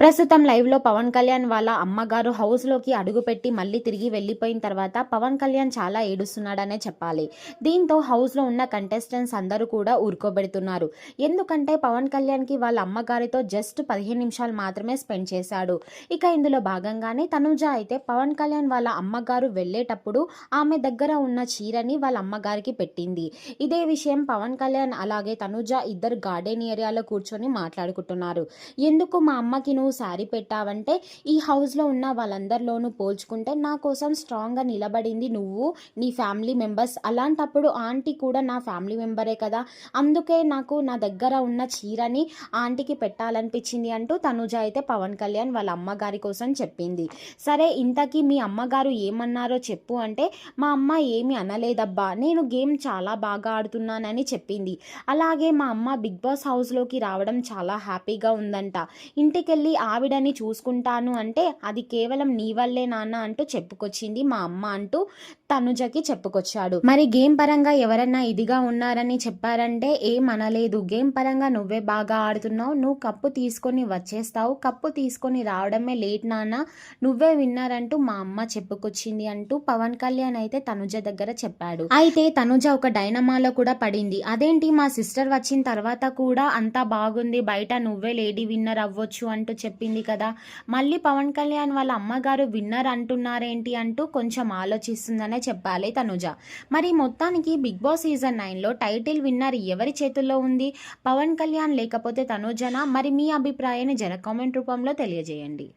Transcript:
ప్రస్తుతం లైవ్లో పవన్ కళ్యాణ్ వాళ్ళ అమ్మగారు హౌస్లోకి అడుగుపెట్టి మళ్ళీ తిరిగి వెళ్ళిపోయిన తర్వాత పవన్ కళ్యాణ్ చాలా ఏడుస్తున్నాడనే చెప్పాలి. దీంతో హౌస్లో ఉన్న కంటెస్టెంట్స్ అందరూ కూడా ఊరుకోబెడుతున్నారు. ఎందుకంటే పవన్ కళ్యాణ్కి వాళ్ళ అమ్మగారితో జస్ట్ పదిహేను నిమిషాలు మాత్రమే స్పెండ్ చేశాడు. ఇక ఇందులో భాగంగానే తనుజ అయితే పవన్ కళ్యాణ్ వాళ్ళ అమ్మగారు వెళ్ళేటప్పుడు ఆమె దగ్గర ఉన్న చీరని వాళ్ళ అమ్మగారికి పెట్టింది. ఇదే విషయం పవన్ కళ్యాణ్ అలాగే తనుజ ఇద్దరు గార్డెన్ ఏరియాలో కూర్చొని మాట్లాడుకుంటున్నారు. ఎందుకు మా అమ్మకి నువ్వు నువ్వు శారీ పెట్టావంటే ఈ హౌస్లో ఉన్న వాళ్ళందరిలోనూ పోల్చుకుంటే నా కోసం స్ట్రాంగ్గా నిలబడింది నువ్వు నీ ఫ్యామిలీ మెంబర్స్. అలాంటప్పుడు ఆంటీ కూడా నా ఫ్యామిలీ మెంబరే కదా. అందుకే నాకు నా దగ్గర ఉన్న చీరని ఆంటీకి పెట్టాలనిపించింది అంటూ తనుజ అయితే పవన్ కళ్యాణ్ వాళ్ళ అమ్మగారి కోసం చెప్పింది. సరే ఇంతకీ మీ అమ్మగారు ఏమన్నారో చెప్పు అంటే మా అమ్మ ఏమీ అనలేదబ్బా నేను గేమ్ చాలా బాగా ఆడుతున్నానని చెప్పింది. అలాగే మా అమ్మ బిగ్ బాస్ హౌస్లోకి రావడం చాలా హ్యాపీగా ఉందంట. ఇంటికెళ్ళి ఆవిడని చూసుకుంటాను అంటే అది కేవలం నీ వల్లే నాన్న అంటూ చెప్పుకొచ్చింది మా అమ్మ అంటూ. తనుజకి చెప్పుకొచ్చాడు. మరి గేమ్ పరంగా ఎవరన్నా ఇదిగా ఉన్నారని చెప్పారంటే ఏం అనలేదు. గేమ్ పరంగా నువ్వే బాగా ఆడుతున్నావు. నువ్వు కప్పు తీసుకొని వచ్చేస్తావు. కప్పు తీసుకొని రావడమే లేట్ నాన్న. నువ్వే విన్నర్ అంటూ మా అమ్మ చెప్పుకొచ్చింది అంటూ పవన్ కళ్యాణ్ అయితే తనుజ దగ్గర చెప్పాడు. అయితే తనుజ ఒక డైనమాలో కూడా పడింది. అదేంటి? మా సిస్టర్ వచ్చిన తర్వాత కూడా అంతా బాగుంది. బయట నువ్వే లేడీ విన్నర్ అవ్వచ్చు అంటూ చెప్పింది కదా. మళ్ళీ పవన్ కళ్యాణ్ వాళ్ళ అమ్మగారు విన్నర్ అంటున్నారేంటి అంటూ కొంచెం ఆలోచిస్తుందనే చెప్పాలి తనుజ. మరి మొత్తానికి బిగ్ బాస్ సీజన్ నైన్లో టైటిల్ విన్నర్ ఎవరి చేతుల్లో ఉంది? పవన్ కళ్యాణ్ లేకపోతే తనుజనా? మరి మీ అభిప్రాయాన్ని జన కామెంట్ రూపంలో తెలియజేయండి.